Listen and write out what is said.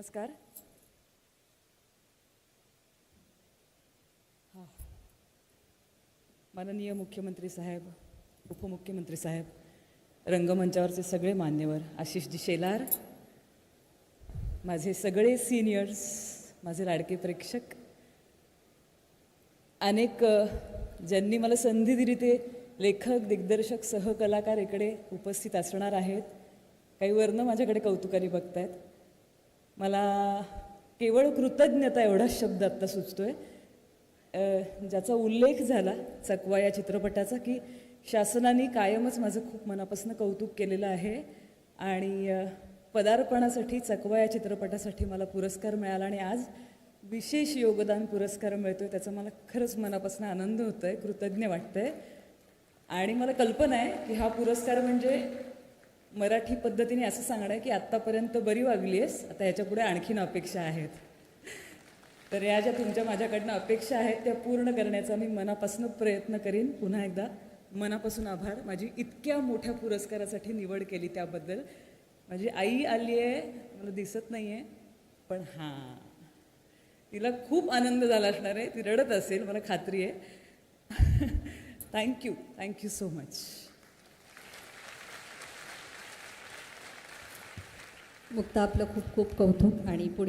नमस्कार. हां. माननीय मुख्यमंत्री साहेब उपमुख्यमंत्री साहेब रंगमंचावरचे सगळे मान्यवर आशिषजी शेलार माझे सगळे सिनियर्स माझे लाडके प्रेक्षक अनेक ज्यांनी मला संधी दिली ते लेखक दिग्दर्शक सहकलाकार इकडे उपस्थित असणार आहेत. काही वर्ण माझ्याकडे कौतुकाने आहेत मला केवळ कृतज्ञता एवढा शब्द आत्ता सुचतो आहे ज्याचा उल्लेख झाला चकवा या चित्रपटाचा की शासनाने कायमच माझं खूप मनापासून कौतुक केलेलं आहे आणि पदार्पणासाठी चकवा या चित्रपटासाठी मला पुरस्कार मिळाला आणि आज विशेष योगदान पुरस्कार मिळतो आहे त्याचा मला खरंच मनापासून आनंद होतो आहे कृतज्ञ वाटतं आहे आणि मला कल्पना आहे की हा पुरस्कार म्हणजे मराठी पद्धतीने असं सांगणं आहे की आत्तापर्यंत बरी वागली आहेस आता ह्याच्यापुढे आणखीन अपेक्षा आहेत. तर या ज्या तुमच्या माझ्याकडनं अपेक्षा आहेत त्या पूर्ण करण्याचा मी मनापासून प्रयत्न करीन. पुन्हा एकदा मनापासून आभार. माझी इतक्या मोठ्या पुरस्कारासाठी निवड केली त्याबद्दल. माझी आई आली आहे मला दिसत नाही आहे पण हां. तिला खूप आनंद झाला असणार आहे. ती रडत असेल मला खात्री आहे. Thank you thank you so much Mukta आपलं खूप खूप कौतुक आणि पुढे